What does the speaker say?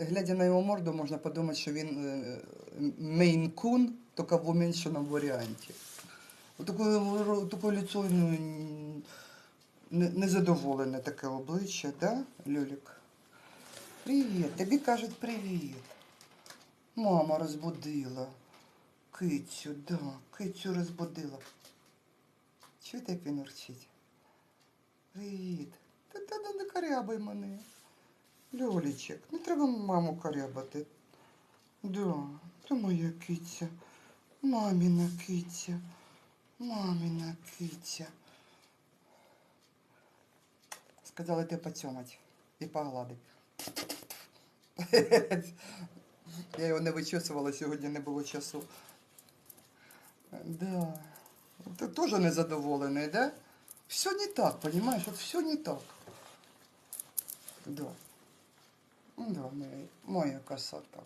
глядя на його морду, можна подумати, що він е, мейн-кун, тільки в уменьшеному варіанті. Таке, таке лицо ну, незадоволене таке обличчя, да, Люлік? Привіт, тобі кажуть привіт. Мама розбудила. Кицю, да, кицю розбудила. Чуєте, як він урчить? Привіт. Та та не корябай мене. Льолічек, не треба маму корябати. Да, це моя киця. Маміна киця. Маміна киця. Сказали ти поцьомать і погладить. Я його не вичесувала, сьогодні не було часу. Да. Ти теж незадоволений, да? Все не так, понимаешь? Вот все не так. Да. Да, моя, моя красота.